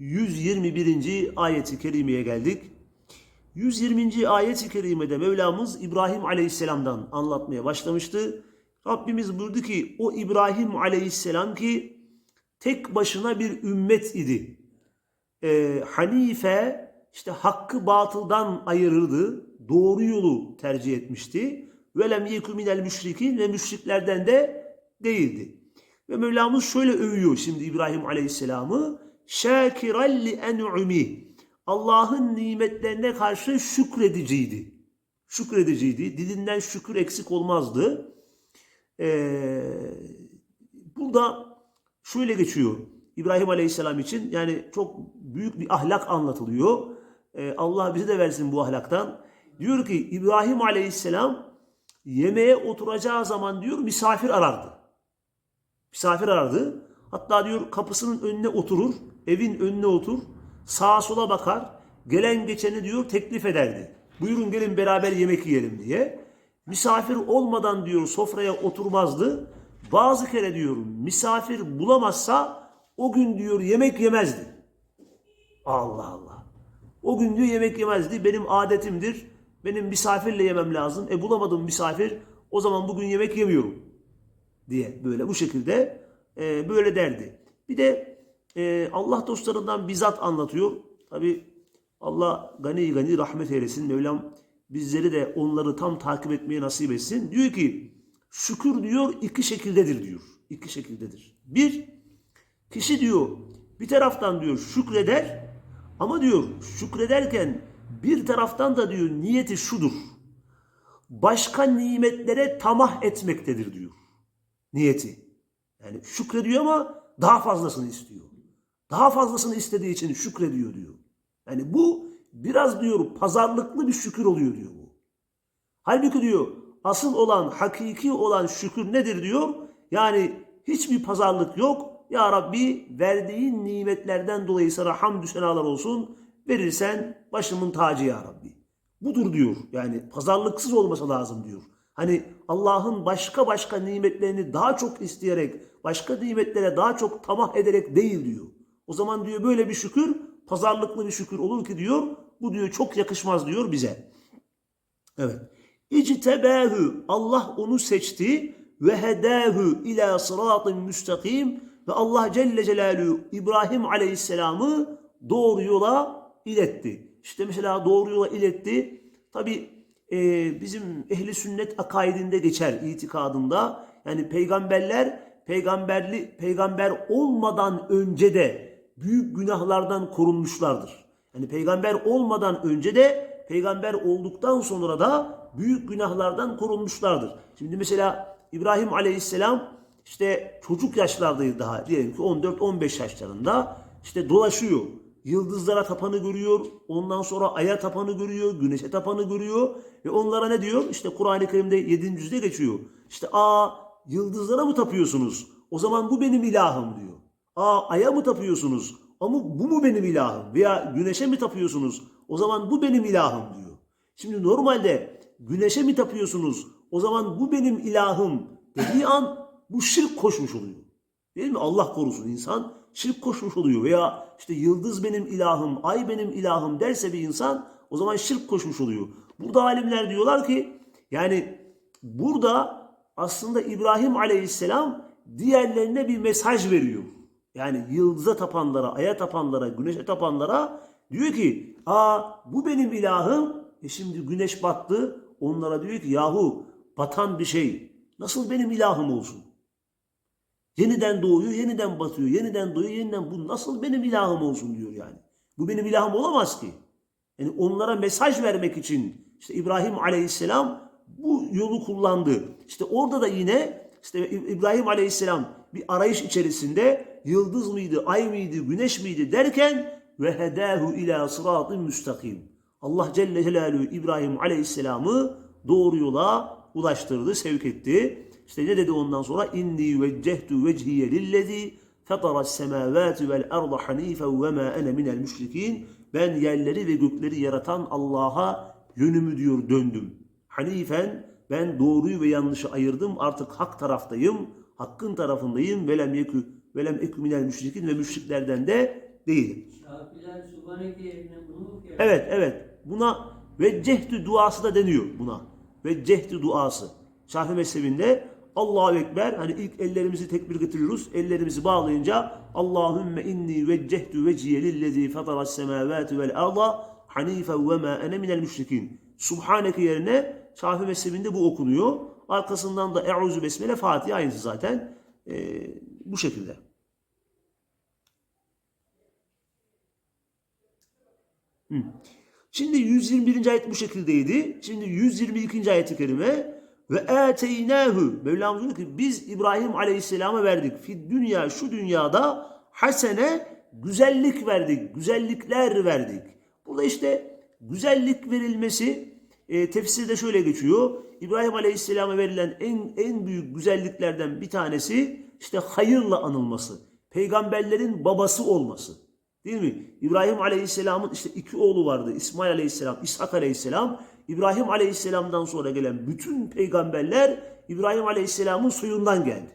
121. ayeti kerimeye geldik. 120. ayeti kerimede Mevlamız İbrahim aleyhisselamdan anlatmaya başlamıştı. Rabbimiz buyurdu ki o İbrahim aleyhisselam ki tek başına bir ümmet idi. Ee, Hanife işte hakkı batıldan ayırırdı. Doğru yolu tercih etmişti. Ve lem yeku minel müşrikin ve müşriklerden de değildi. Ve Mevlamız şöyle övüyor şimdi İbrahim Aleyhisselam'ı. Şakiran li en'umi. Allah'ın nimetlerine karşı şükrediciydi. Şükrediciydi. Dilinden şükür eksik olmazdı. Ee, burada şöyle geçiyor. İbrahim Aleyhisselam için yani çok büyük bir ahlak anlatılıyor. Ee, Allah bize de versin bu ahlaktan. Diyor ki İbrahim Aleyhisselam yemeğe oturacağı zaman diyor misafir arardı. Misafir arardı. Hatta diyor kapısının önüne oturur, evin önüne otur, sağa sola bakar, gelen geçeni diyor teklif ederdi. Buyurun gelin beraber yemek yiyelim diye. Misafir olmadan diyor sofraya oturmazdı. Bazı kere diyor misafir bulamazsa o gün diyor yemek yemezdi. Allah Allah. O gün diyor yemek yemezdi. Benim adetimdir. Benim misafirle yemem lazım. E bulamadım misafir. O zaman bugün yemek yemiyorum diye böyle bu şekilde e, böyle derdi. Bir de e, Allah dostlarından bizzat anlatıyor. Tabi Allah gani gani rahmet eylesin. Mevlam bizleri de onları tam takip etmeye nasip etsin. Diyor ki şükür diyor iki şekildedir diyor. İki şekildedir. Bir kişi diyor bir taraftan diyor şükreder ama diyor şükrederken bir taraftan da diyor niyeti şudur. Başka nimetlere tamah etmektedir diyor niyeti. Yani şükrediyor ama daha fazlasını istiyor. Daha fazlasını istediği için şükrediyor diyor. Yani bu biraz diyor pazarlıklı bir şükür oluyor diyor bu. Halbuki diyor asıl olan, hakiki olan şükür nedir diyor? Yani hiçbir pazarlık yok. Ya Rabbi verdiğin nimetlerden dolayı sana hamdü senalar olsun. Verirsen başımın tacı ya Rabbi. Budur diyor. Yani pazarlıksız olması lazım diyor. Hani Allah'ın başka başka nimetlerini daha çok isteyerek, başka nimetlere daha çok tamah ederek değil diyor. O zaman diyor böyle bir şükür, pazarlıklı bir şükür olur ki diyor, bu diyor çok yakışmaz diyor bize. Evet. İctebâhü, Allah onu seçti ve hedâhü ila sıratın müstakim ve Allah Celle Celaluhu İbrahim Aleyhisselam'ı doğru yola iletti. İşte mesela doğru yola iletti. Tabi e, bizim ehli sünnet akaidinde geçer itikadında. Yani peygamberler peygamberli peygamber olmadan önce de büyük günahlardan korunmuşlardır. Yani peygamber olmadan önce de peygamber olduktan sonra da büyük günahlardan korunmuşlardır. Şimdi mesela İbrahim Aleyhisselam işte çocuk yaşlardaydı daha diyelim ki 14-15 yaşlarında işte dolaşıyor. Yıldızlara tapanı görüyor. Ondan sonra aya tapanı görüyor. Güneşe tapanı görüyor. Ve onlara ne diyor? İşte Kur'an-ı Kerim'de 7. yüzde geçiyor. İşte aa yıldızlara mı tapıyorsunuz? O zaman bu benim ilahım diyor. Aa aya mı tapıyorsunuz? Ama bu mu benim ilahım? Veya güneşe mi tapıyorsunuz? O zaman bu benim ilahım diyor. Şimdi normalde güneşe mi tapıyorsunuz? O zaman bu benim ilahım dediği an bu şirk koşmuş oluyor. Değil mi? Allah korusun insan şirk koşmuş oluyor. Veya işte yıldız benim ilahım, ay benim ilahım derse bir insan o zaman şirk koşmuş oluyor. Burada alimler diyorlar ki yani burada aslında İbrahim Aleyhisselam diğerlerine bir mesaj veriyor. Yani yıldıza tapanlara, aya tapanlara, güneşe tapanlara diyor ki aa bu benim ilahım. E şimdi güneş battı. Onlara diyor ki yahu batan bir şey nasıl benim ilahım olsun? Yeniden doğuyor, yeniden batıyor, yeniden doğuyor, yeniden bu nasıl benim ilahım olsun diyor yani. Bu benim ilahım olamaz ki. Yani onlara mesaj vermek için işte İbrahim Aleyhisselam bu yolu kullandı. İşte orada da yine işte İbrahim Aleyhisselam bir arayış içerisinde yıldız mıydı, ay mıydı, güneş miydi derken ve hedahu ila sıratın müstakim. Allah Celle Celaluhu İbrahim Aleyhisselam'ı doğru yola ulaştırdı, sevk etti. İşte ne dedi ondan sonra? İnni veccehtu vecihiye lillezî fetaras semâvâti vel arda hanifen ve mâ ene minel müşrikîn. Ben yerleri ve gökleri yaratan Allah'a yönümü diyor döndüm. Hanifen ben doğruyu ve yanlışı ayırdım. Artık hak taraftayım. Hakkın tarafındayım. Velem yekü velem ekü minel müşrikin ve müşriklerden de değilim. Evet evet. Buna veccehtü duası da deniyor buna. Veccehtü duası. Şafii mezhebinde Allahu Ekber hani ilk ellerimizi tekbir getiriyoruz. Ellerimizi bağlayınca Allahümme inni veccehtu veciye lillezî fetaras semâvâti vel arda hanifen ve mâ ene minel müşrikin. Subhaneke yerine Şafii mezhebinde bu okunuyor. Arkasından da Eûzü Besmele Fatiha aynısı zaten. Ee, bu şekilde. Şimdi 121. ayet bu şekildeydi. Şimdi 122. ayet-i kerime ve ateynahu Mevlamız diyor ki biz İbrahim Aleyhisselam'a verdik. Fi dünya şu dünyada hasene güzellik verdik. Güzellikler verdik. Burada işte güzellik verilmesi e, tefsirde şöyle geçiyor. İbrahim Aleyhisselam'a verilen en en büyük güzelliklerden bir tanesi işte hayırla anılması. Peygamberlerin babası olması. Değil mi? İbrahim Aleyhisselam'ın işte iki oğlu vardı. İsmail Aleyhisselam, İshak Aleyhisselam. İbrahim Aleyhisselam'dan sonra gelen bütün peygamberler İbrahim Aleyhisselam'ın soyundan geldi.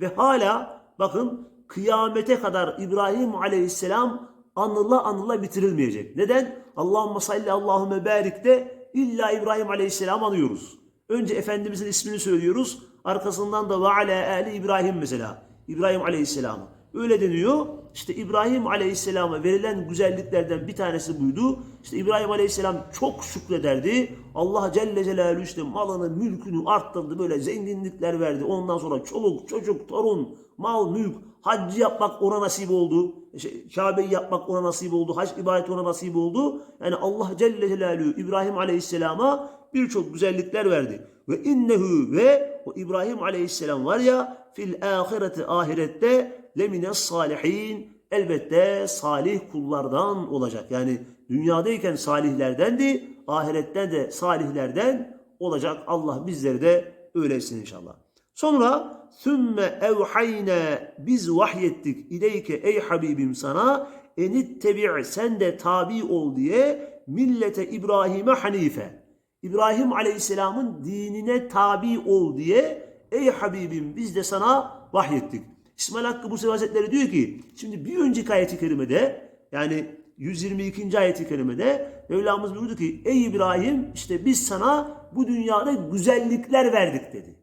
Ve hala bakın kıyamete kadar İbrahim Aleyhisselam anıla anıla bitirilmeyecek. Neden? Allahümme salli Allahümme barik de illa İbrahim Aleyhisselam anıyoruz. Önce Efendimizin ismini söylüyoruz. Arkasından da ve ala ali İbrahim mesela. İbrahim Aleyhisselam'ı. Öyle deniyor. İşte İbrahim Aleyhisselam'a verilen güzelliklerden bir tanesi buydu. İşte İbrahim Aleyhisselam çok şükrederdi. Allah Celle Celaluhu işte malını, mülkünü arttırdı. Böyle zenginlikler verdi. Ondan sonra çoluk, çocuk, torun, mal, mülk, haccı yapmak ona nasip oldu. İşte Kabe'yi yapmak ona nasip oldu. Hac ibadeti ona nasip oldu. Yani Allah Celle Celaluhu İbrahim Aleyhisselam'a birçok güzellikler verdi. Ve innehu ve o İbrahim Aleyhisselam var ya fil ahireti ahirette lemine salihin elbette salih kullardan olacak. Yani dünyadayken salihlerdendi, ahirette de salihlerden olacak. Allah bizleri de öylesin inşallah. Sonra sümme evhayne biz vahyettik ileyke ey Habibim sana enittebi' sen de tabi ol diye millete İbrahim'e hanife. İbrahim Aleyhisselam'ın dinine tabi ol diye ey Habibim biz de sana vahyettik. İsmail Hakkı Bursevi Hazretleri diyor ki şimdi bir önceki ayeti kerimede yani 122. ayeti kerimede Mevlamız buyurdu ki ey İbrahim işte biz sana bu dünyada güzellikler verdik dedi.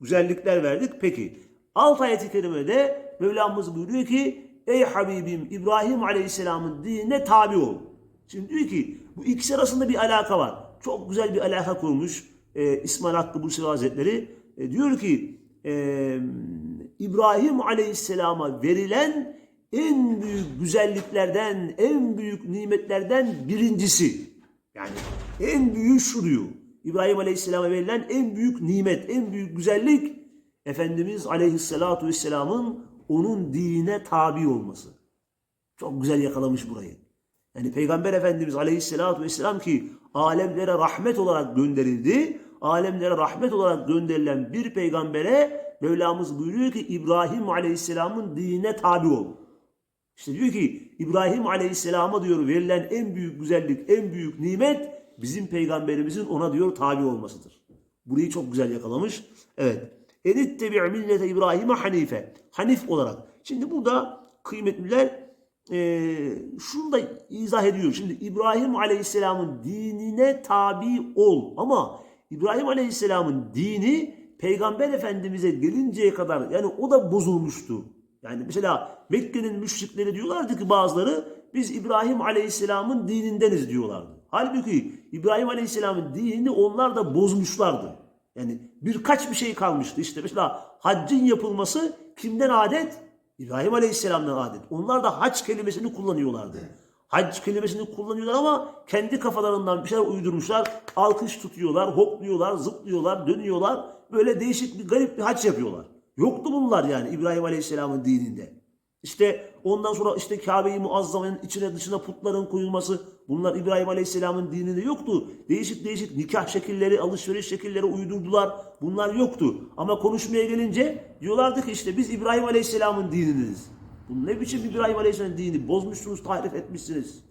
Güzellikler verdik peki. Alt ayeti kerimede Mevlamız buyuruyor ki ey Habibim İbrahim Aleyhisselam'ın dinine tabi ol. Şimdi diyor ki bu ikisi arasında bir alaka var. Çok güzel bir alaka kurmuş e, İsmail Hakkı Bursevi Hazretleri. E, diyor ki e, İbrahim Aleyhisselam'a verilen en büyük güzelliklerden, en büyük nimetlerden birincisi. Yani en büyük şu diyor. İbrahim Aleyhisselam'a verilen en büyük nimet, en büyük güzellik Efendimiz Aleyhisselatu Vesselam'ın onun dinine tabi olması. Çok güzel yakalamış burayı. Yani Peygamber Efendimiz Aleyhisselatu Vesselam ki alemlere rahmet olarak gönderildi. Alemlere rahmet olarak gönderilen bir peygambere Mevlamız buyuruyor ki İbrahim Aleyhisselam'ın dinine tabi ol. İşte diyor ki İbrahim Aleyhisselam'a diyor verilen en büyük güzellik, en büyük nimet bizim peygamberimizin ona diyor tabi olmasıdır. Burayı çok güzel yakalamış. Evet. Enittebi' millete İbrahim'e hanife. Hanif olarak. Şimdi burada kıymetliler e, şunu da izah ediyor. Şimdi İbrahim Aleyhisselam'ın dinine tabi ol. Ama İbrahim Aleyhisselam'ın dini Peygamber Efendimiz'e gelinceye kadar yani o da bozulmuştu. Yani mesela Mekke'nin müşrikleri diyorlardı ki bazıları biz İbrahim Aleyhisselam'ın dinindeniz diyorlardı. Halbuki İbrahim Aleyhisselam'ın dinini onlar da bozmuşlardı. Yani birkaç bir şey kalmıştı. İşte mesela haccın yapılması kimden adet? İbrahim Aleyhisselam'dan adet. Onlar da hac kelimesini kullanıyorlardı. Hac kelimesini kullanıyorlar ama kendi kafalarından bir şeyler uydurmuşlar. Alkış tutuyorlar, hopluyorlar, zıplıyorlar, dönüyorlar. Böyle değişik bir garip bir hac yapıyorlar. Yoktu bunlar yani İbrahim Aleyhisselam'ın dininde. İşte ondan sonra işte Kabe-i Muazzama'nın içine dışına putların koyulması bunlar İbrahim Aleyhisselam'ın dininde yoktu. Değişik değişik nikah şekilleri, alışveriş şekilleri uydurdular. Bunlar yoktu. Ama konuşmaya gelince diyorlardı ki işte biz İbrahim Aleyhisselam'ın dininiz. Bu ne biçim İbrahim Aleyhisselam'ın dini? Bozmuşsunuz, tahrif etmişsiniz.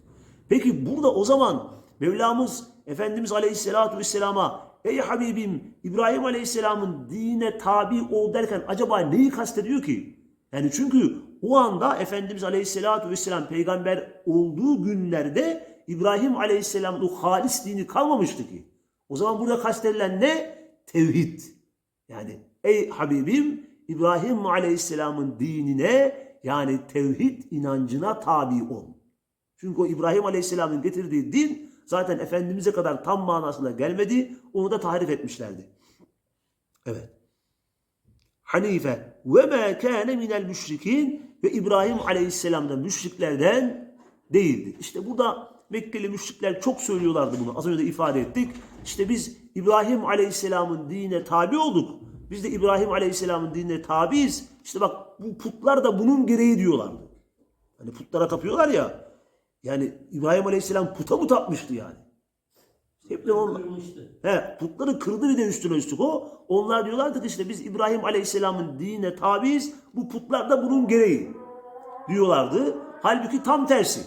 Peki burada o zaman Mevlamız Efendimiz Aleyhisselatü Vesselam'a Ey Habibim İbrahim Aleyhisselam'ın dine tabi ol derken acaba neyi kastediyor ki? Yani çünkü o anda Efendimiz Aleyhisselatü Vesselam peygamber olduğu günlerde İbrahim Aleyhisselam'ın o halis dini kalmamıştı ki. O zaman burada kastedilen ne? Tevhid. Yani ey Habibim İbrahim Aleyhisselam'ın dinine yani tevhid inancına tabi ol. Çünkü o İbrahim Aleyhisselam'ın getirdiği din zaten Efendimiz'e kadar tam manasında gelmedi. Onu da tahrif etmişlerdi. Evet. Hanife ve ma kana minel müşrikin ve İbrahim Aleyhisselam da müşriklerden değildi. İşte burada Mekkeli müşrikler çok söylüyorlardı bunu. Az önce de ifade ettik. İşte biz İbrahim Aleyhisselam'ın dinine tabi olduk. Biz de İbrahim Aleyhisselam'ın dinine tabiiz. İşte bak bu putlar da bunun gereği diyorlardı. Hani putlara tapıyorlar ya. Yani İbrahim Aleyhisselam puta mı tapmıştı yani? Hep de onlar. Kırmıştı. He, putları kırdı bir de üstüne üstlük o. Onlar diyorlardı ki işte biz İbrahim Aleyhisselam'ın dinine tabiiz. Bu putlar da bunun gereği diyorlardı. Halbuki tam tersi.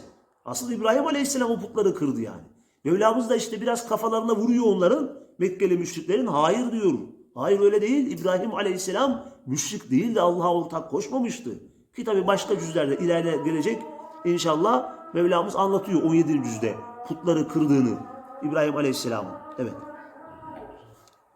Asıl İbrahim Aleyhisselam o putları kırdı yani. Mevlamız da işte biraz kafalarına vuruyor onların. Mekkeli müşriklerin hayır diyor. Hayır öyle değil. İbrahim Aleyhisselam müşrik değil de Allah'a ortak koşmamıştı. Ki tabi başka cüzlerde ileride gelecek inşallah Mevlamız anlatıyor 17. cüzde putları kırdığını İbrahim Aleyhisselam'ın. Evet.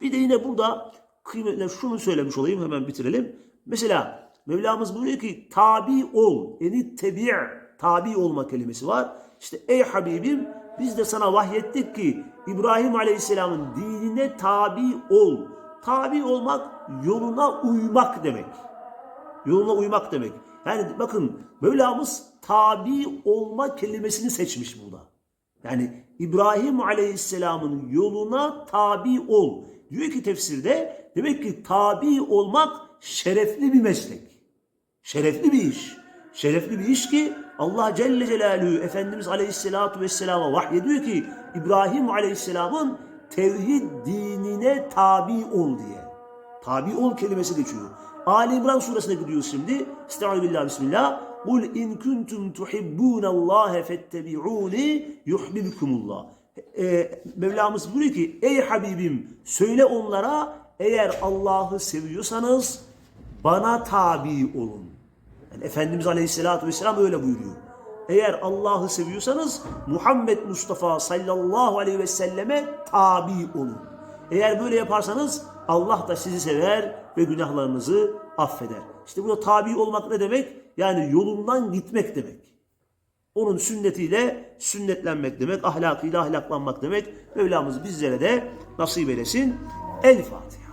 Bir de yine burada kıymetle şunu söylemiş olayım hemen bitirelim. Mesela Mevlamız buyuruyor ki tabi ol. Eni tebi' tabi olma kelimesi var. İşte ey Habibim biz de sana vahyettik ki İbrahim Aleyhisselam'ın dinine tabi ol. Tabi olmak yoluna uymak demek. Yoluna uymak demek. Yani bakın Mevlamız tabi olma kelimesini seçmiş burada. Yani İbrahim Aleyhisselam'ın yoluna tabi ol. Diyor ki tefsirde demek ki tabi olmak şerefli bir meslek. Şerefli bir iş. Şerefli bir iş ki Allah Celle Celaluhu Efendimiz Aleyhisselatü Vesselam'a vahyediyor ki İbrahim Aleyhisselam'ın tevhid dinine tabi ol diye. Tabi ol kelimesi geçiyor. Ali İmran suresine gidiyoruz şimdi. Estaizu billah bismillah. Kul in kuntum tuhibbunallaha fettebi'uni yuhibbukumullah. Ee, Mevlamız buyuruyor ki ey Habibim söyle onlara eğer Allah'ı seviyorsanız bana tabi olun. Yani Efendimiz Aleyhisselatü Vesselam öyle buyuruyor. Eğer Allah'ı seviyorsanız Muhammed Mustafa sallallahu aleyhi ve selleme tabi olun. Eğer böyle yaparsanız Allah da sizi sever ve günahlarınızı affeder. İşte burada tabi olmak ne demek? Yani yolundan gitmek demek. Onun sünnetiyle sünnetlenmek demek, ahlakıyla ahlaklanmak demek. Mevlamız bizlere de nasip eylesin. El Fatiha.